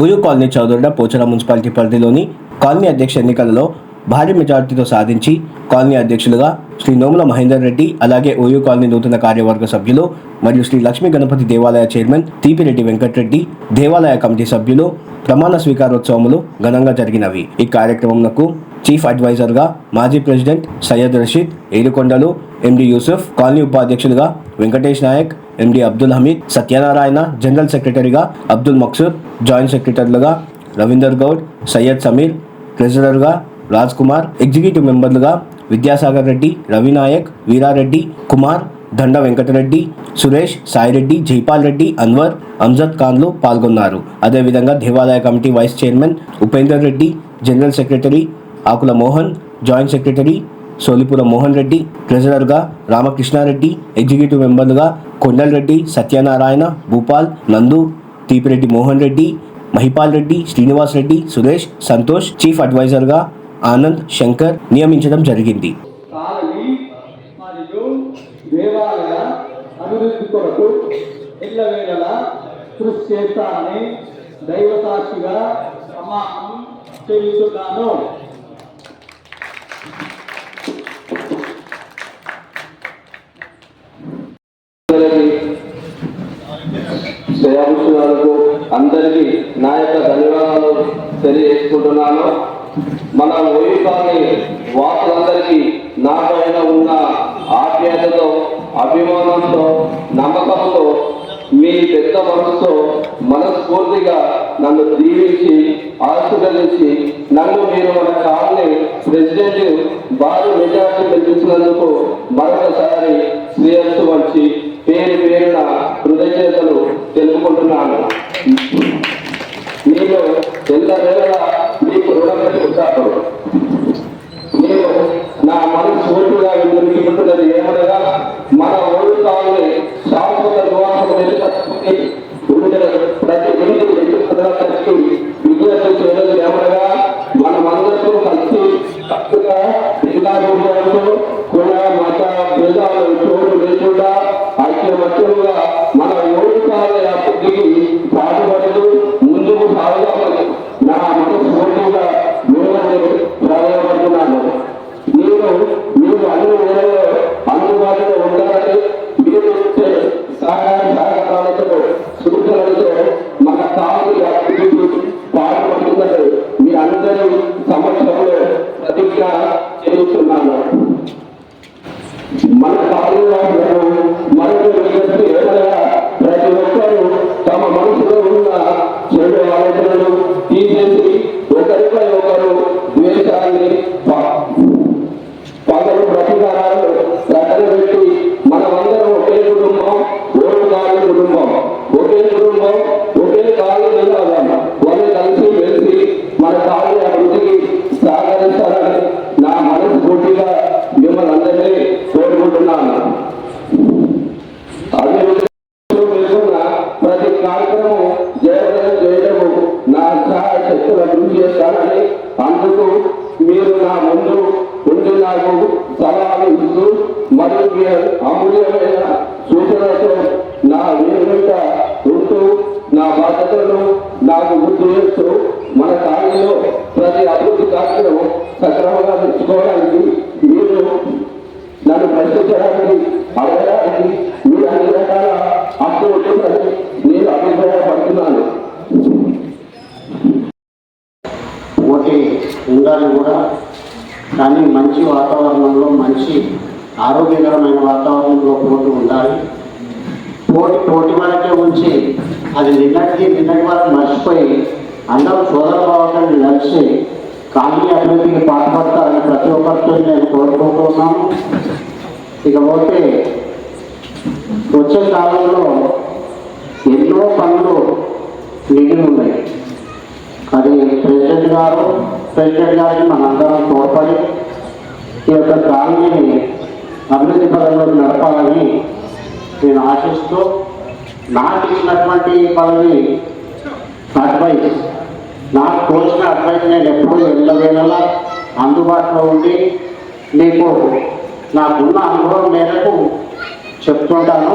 ఊరు కాలనీ చౌదరిడ పోచర మున్సిపాలిటీ పరిధిలోని కాలనీ అధ్యక్ష ఎన్నికలలో భారీ మెజార్టీతో సాధించి కాలనీ అధ్యక్షులుగా శ్రీ నోముల మహేందర్ రెడ్డి అలాగే ఓయూ కాలనీ నూతన కార్యవర్గ సభ్యులు మరియు శ్రీ లక్ష్మీ గణపతి దేవాలయ చైర్మన్ తీపిరెడ్డి వెంకటరెడ్డి దేవాలయ కమిటీ సభ్యులు ప్రమాణ స్వీకారోత్సవములు ఘనంగా జరిగినవి. ఈ కార్యక్రమంకు చీఫ్ అడ్వైజర్గా మాజీ president Syed Rasheed Yedukondalu MD Yusuf colony ఉపాధ్యక్షులుగా వెంకటేష్ నాయక్ ఎండి అబ్దుల్ హమీద్ సత్యనారాయణ జనరల్ సెక్రటరీగా అబ్దుల్ మక్సూద్ జాయింట్ సెక్రటరీలుగా రవీందర్ గౌడ్ సయ్యద్ సమీర్ ట్రెజరర్గా రాజ్ కుమార్ ఎగ్జిక్యూటివ్ మెంబర్లుగా విద్యాసాగర్ రెడ్డి రవినాయక్ వీరారెడ్డి కుమార్ దండ వెంకటరెడ్డి సురేష్ సాయిరెడ్డి జైపాల్ రెడ్డి అన్వర్ అంజద్ ఖాన్లు పాల్గొన్నారు. అదేవిధంగా దేవాలయ committee vice chairman Upender Reddy general secretary Akula Mohan joint secretary Solipuram Mohan Reddy ట్రెజరర్గా Ramakrishna Reddy executive మెంబర్లుగా కొండల్ రెడ్డి సత్యనారాయణ భూపాల్ నందు తీపిరెడ్డి మోహన్ రెడ్డి మహిపాల్ రెడ్డి శ్రీనివాస్ రెడ్డి సురేష్ సంతోష్ చీఫ్ అడ్వైజర్గా ఆనంద్ శంకర్ నియమించడం జరిగింది. దేవాలయ అభివృద్ధి కొరకు కృషి చేస్తానని దైవ సాక్షిగా చేస్తున్నాను అందరికీ నా యొక్క ధన్యవాదాలు తెలియజేసుకుంటున్నాను. మన ఓయిపాని వాసులందరికీ నా పైన ఉన్న ఆప్యాయతతో అభిమానంతో నమ్మకంతో మీ పెద్ద మనసుతో మనస్ఫూర్తిగా నన్ను దీవించి ఆశీర్వదించి నన్ను మీరు మన కాలనీ ప్రెసిడెంట్ భారీ మెజార్టీ గెలిపించినందుకు మరొకసారి శ్రేయస్సు వచ్చి పేరు పేరున హృదయచేతలు మీరు ఎంత ఎల్లవేళ మీకు రుణం పెట్టుకుంటారు দ্বারা ముందు ఉండి నాకు సలహాలు ఇస్తూ మరియు అమూల్యమైన సూచనలతో నా వెనుక ఉంటూ నా బాధ్యతలను నాకు గుర్తు చేస్తూ మన కార్యంలో ప్రతి అభివృద్ధి కార్యక్రమం సక్రమంగా తెచ్చుకోవడానికి మీరు నన్ను ప్రశ్నించడానికి అడగడానికి మీరు అన్ని రకాల హక్కు ఉంటుందని నేను అభిప్రాయపడుతున్నాను. పోటీ ఉండాలి కూడా. కానీ మంచి వాతావరణంలో మంచి ఆరోగ్యకరమైన వాతావరణంలో పోటీ ఉండాలి. పోటీ పోటీ వరకే ఉంచి అది నిన్నటికి నిన్నటి వరకు మర్చిపోయి అందరూ సోదర భావంగా నడిచి కాలనీ అభివృద్ధికి పాటుపడతారని ప్రతి ఒక్కరితో నేను కోరుకుంటున్నాను. ఇకపోతే వచ్చే కాలంలో ఎన్నో పనులు మిగిలి ఉన్నాయి. అది ప్రెసిడెంట్ గారు ప్రెసిడెంట్ గారికి మనందరం తోడ్పడి ఈ యొక్క కాలనీని అభివృద్ధి పదంలో నడపాలని నేను ఆశిస్తూ నాకు ఇచ్చినటువంటి పదవి అడ్వైస్ నాకు తోచిన అడ్వైస్ నేను ఎప్పుడూ ఎల్లవేళలా అందుబాటులో ఉండి మీకు నాకున్న అనుభవం మేరకు చెప్తుంటాను.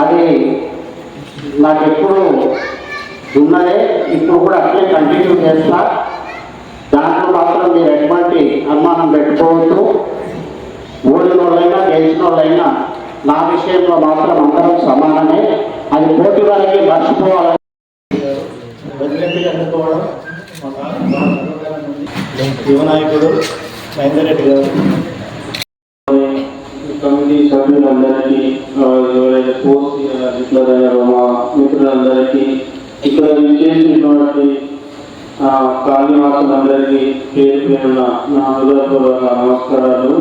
అది నాకు ఎప్పుడు ఉన్నదే ఇప్పుడు కూడా అట్లే కంటిన్యూ చేస్తా. దాంట్లో మాత్రం మీరు ఎటువంటి అనుమానం పెట్టుకోవద్దు. వాళ్ళైనా నా విషయంలో మాత్రం అందరం సమానమే. అది పోటీ వాళ్ళకి మర్చిపోవాలని అందుకోవడం యువనాయకుడు మహేందర్ రెడ్డి గారు. కమిటీ సభ్యులందరికీ ఆ, ఎవరైతే పోస్ట్ డిక్లేర్ అయ్యారో మా మిత్రులందరికీ ఇక్కడ విచ్చేసినటువంటి ఆ, కాళీవాసులందరికీ పేరు పేరున నా హృదయపూర్వక నమస్కారాలు.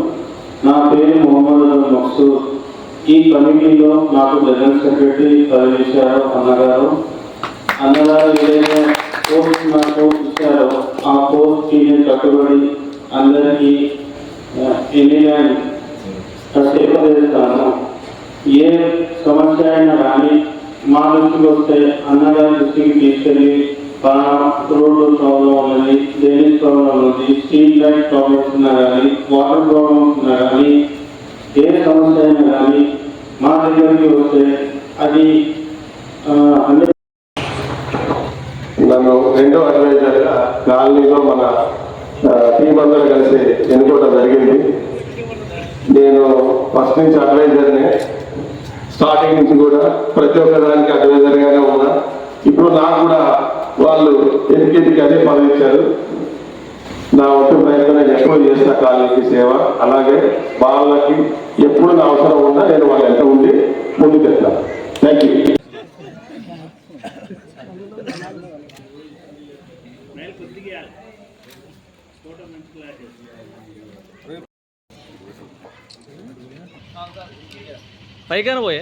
నా పేరు మొహమ్మద్ మక్సూర్. ఈ కమిటీలో నాకు జనరల్ సెక్రటరీ పదవించారు అన్నగారు. అన్నగారు ఏదైనా పోస్ట్ నాకు ఇచ్చారో ఆ పోస్ట్కి నేను కట్టుబడి అందరికీ ఎన్ని సేవ చేస్తాను. ఏ సమస్య అయినా కానీ మా దృష్టికి వస్తే అన్నగారి దృష్టికి తీసుకెళ్ళి పలానా రోడ్డు ప్రాబ్లం ఉన్నది డ్రైనేజ్ ప్రాబ్లం ఉంది స్ట్రీట్ లైట్ ప్రాబ్లమ్స్ ఉన్నా కానీ వాటర్ ప్రాబ్లమ్స్ ఉన్నా కానీ ఏ సమస్య అయినా కానీ మా దగ్గరికి వస్తే అది అన్ని నన్ను రెండో అడ్వైజర్గా కాలనీలో మన టీం అందరూ కలిసి ఎన్నుకోవడం జరిగింది. నేను ఫస్ట్ నుంచి అడ్వైజర్నే స్టార్టింగ్ నుంచి కూడా ప్రతి ఒక్క దానికి అడ్వైజర్గానే ఉన్నా. ఇప్పుడు నాకు కూడా వాళ్ళు ఎదికెదికి అదే ఇచ్చారు. నా వంతు ప్రయత్నం ఎక్కువ చేస్తా కాలనీకి సేవ. అలాగే వాళ్ళకి ఎప్పుడు నా అవసరం ఉన్నా నేను వాళ్ళ ఎంత ఉండి ముందుకెళ్తాను థ్యాంక్ యూ పైకన పోయే?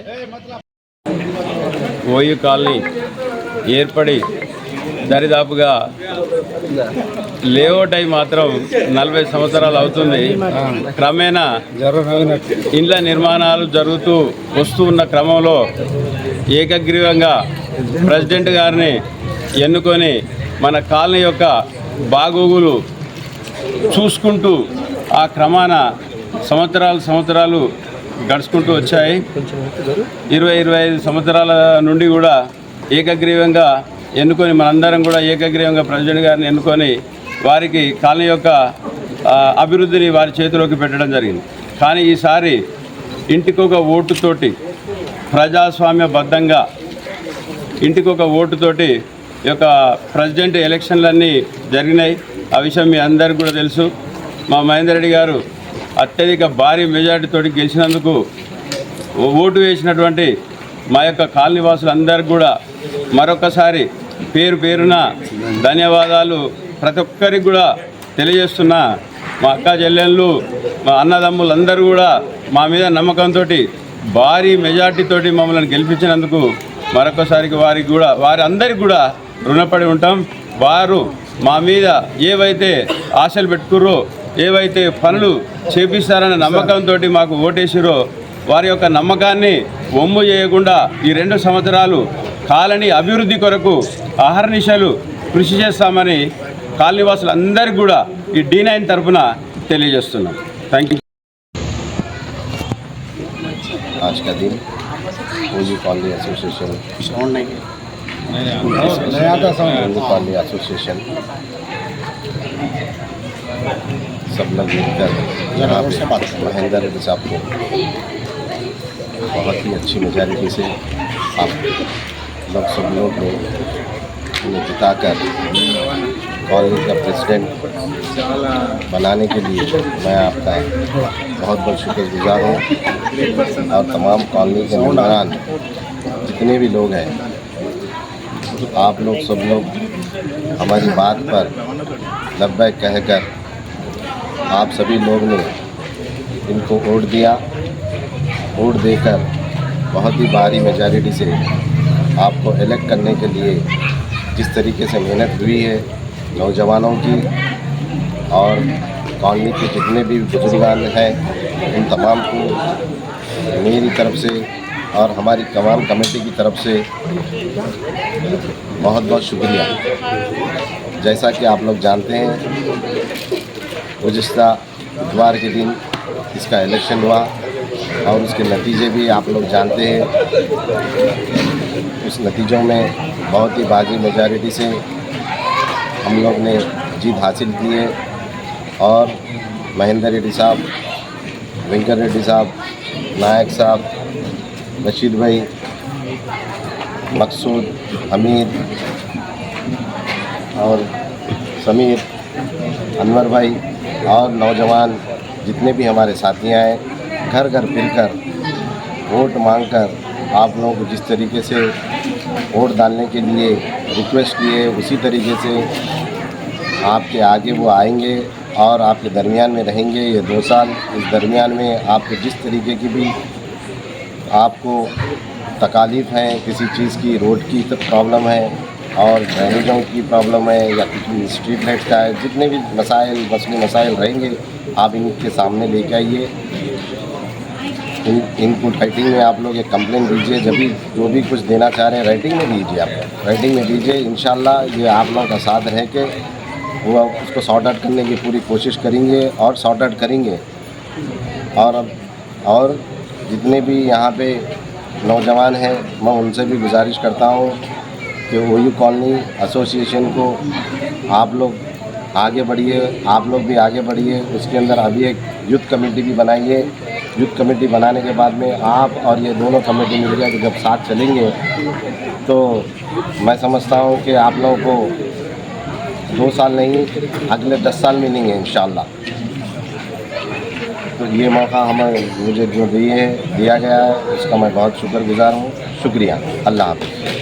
ఓయూ కాలనీ ఏర్పడి దరిదాపుగా లేఅవుట్ అయి మాత్రం నలభై సంవత్సరాలు అవుతుంది. క్రమేణా ఇండ్ల నిర్మాణాలు జరుగుతూ వస్తూ ఉన్న క్రమంలో ఏకగ్రీవంగా ప్రెసిడెంట్ గారిని ఎన్నుకొని మన కాలనీ యొక్క బాగోగులు చూసుకుంటూ ఆ క్రమాన సంవత్సరాలు సంవత్సరాలు గడుచుకుంటూ వచ్చాయి. ఇరవై ఇరవై ఐదు సంవత్సరాల నుండి కూడా ఏకగ్రీవంగా ఎన్నుకొని మనందరం కూడా ఏకగ్రీవంగా ప్రెసిడెంట్ గారిని ఎన్నుకొని వారికి కాలనీ యొక్క అభివృద్ధిని వారి చేతిలోకి పెట్టడం జరిగింది. కానీ ఈసారి ఇంటికొక ఓటుతోటి ప్రజాస్వామ్యబద్ధంగా ఇంటికొక ఓటుతోటి ఈ యొక్క ప్రెసిడెంట్ ఎలక్షన్లన్నీ జరిగినాయి. ఆ విషయం మీ అందరికీ కూడా తెలుసు. మా మహేందర్ రెడ్డి గారు అత్యధిక భారీ మెజార్టీతోటి గెలిచినందుకు ఓటు వేసినటువంటి మా యొక్క కాలనీవాసులందరికీ కూడా మరొకసారి పేరు పేరున ధన్యవాదాలు. ప్రతి ఒక్కరికి కూడా తెలియజేస్తున్నా మా అక్క చెల్లెళ్ళు మా అన్నదమ్ములందరూ కూడా మా మీద నమ్మకంతో భారీ మెజార్టీతోటి మమ్మల్ని గెలిపించినందుకు మరొకసారికి వారికి కూడా వారి అందరికి కూడా రుణపడి ఉంటాం. వారు మా మీద ఏవైతే ఆశలు పెట్టుకుర్రో ఏవైతే పనులు చేపిస్తారన్న నమ్మకంతో మాకు ఓటేసిరో వారి యొక్క నమ్మకాన్ని ఒమ్ము చేయకుండా ఈ రెండు సంవత్సరాలు కాలనీ అభివృద్ధి కొరకు అహర్నిశలు కృషి చేస్తామని కాలనీవాసులందరికీ కూడా ఈ డి నైన్ తరఫున తెలియజేస్తున్నాం థ్యాంక్ యూ आज का दिन ओजी कॉलोनी एसोसिएशन సౌండ్ नहीं हिंदू कॉलोनी एसोसिएशन सब लोग मिलकर यहाँ पे महेंद्र रेड्डी साहब को बहुत ही अच्छी मेजॉरिटी से आप लोग सब लोग ने उन्हें जिताकर कॉलोनी का प्रेसिडेंट बनाने के लिए मैं आपका बहुत बहुत शुक्रगुजार हूँ। और तमाम कॉलोनी के मेम्बरान जितने भी लोग हैं, आप लोग सब लोग हमारी बात पर लब्बैक कहकर आप सभी लोग ने इनको वोट दिया। वोट देकर बहुत ही भारी मेजॉरिटी से आपको इलेक्ट करने के लिए जिस तरीके से मेहनत हुई है नौजवानों की और कॉलोनी के जितने भी बुजुर्गान हैं, उन तमाम को मेरी तरफ़ से और हमारी तमाम कमेटी की तरफ़ से बहुत बहुत शुक्रिया। जैसा कि आप लोग जानते हैं गुज्तर इतवार के दिन इसका इलेक्शन हुआ और उसके नतीजे भी आप लोग जानते हैं। उस नतीजों में बहुत ही बाजी मेजॉरिटी से हम लोग ने जीत हासिल की है। और महेंद्र रेड्डी साहब, वेंकट रेड्डी साहब, नायक साहब, रशीद भाई, मकसूद, हमीद और समीर, अनवर भाई और नौजवान जितने भी हमारे साथियाँ हैं घर घर फिरकर, वोट मांगकर आप लोगों को जिस तरीके से वोट डालने के लिए रिक्वेस्ट किए, उसी तरीके से आपके आगे वो आएँगे और आपके दरमियान में रहेंगे ये दो साल। इस दरमियान में आपको जिस तरीके की भी आपको तकालीफ हैं, किसी चीज़ की, रोड की तो प्रॉब्लम है और ड्रेनेजों की प्रॉब्लम है या किसी स्ट्रीट लाइट्स का है, जितने भी मसाइल मसले मसाइल रहेंगे, आप इनके सामने लेके आइए। इन इनको राइटिंग में आप लोग एक कंप्लेन दीजिए, जब भी, जो भी कुछ देना चाह रहे हैं राइटिंग में दीजिए आप राइटिंग में दीजिए इन ये आप लोगों का साथ रह के वो उसको सॉर्ट आउट करने की पूरी कोशिश करेंगे और सॉर्ट आउट करेंगे। और अब, और जितने भी यहाँ पे नौजवान हैं, मैं उनसे भी गुजारिश करता हूँ कि ओ यू कॉलोनी एसोसिएशन को आप लोग आगे बढ़िए, आप लोग भी आगे बढ़िए। उसके अंदर अभी एक यूथ कमेटी भी बनाइए यूथ कमेटी बनाने के बाद में आप और ये दोनों कमेटी मिल के जब साथ चलेंगे तो मैं समझता हूँ कि आप लोगों को दो साल नहीं, अगले दस साल मिलेंगे इन तो ये मौका हमें मुझे जो दिए, दिया गया है, उसका मैं बहुत शुक्रगुजार हूँ। शुक्रिया। अल्लाह हाफिज़।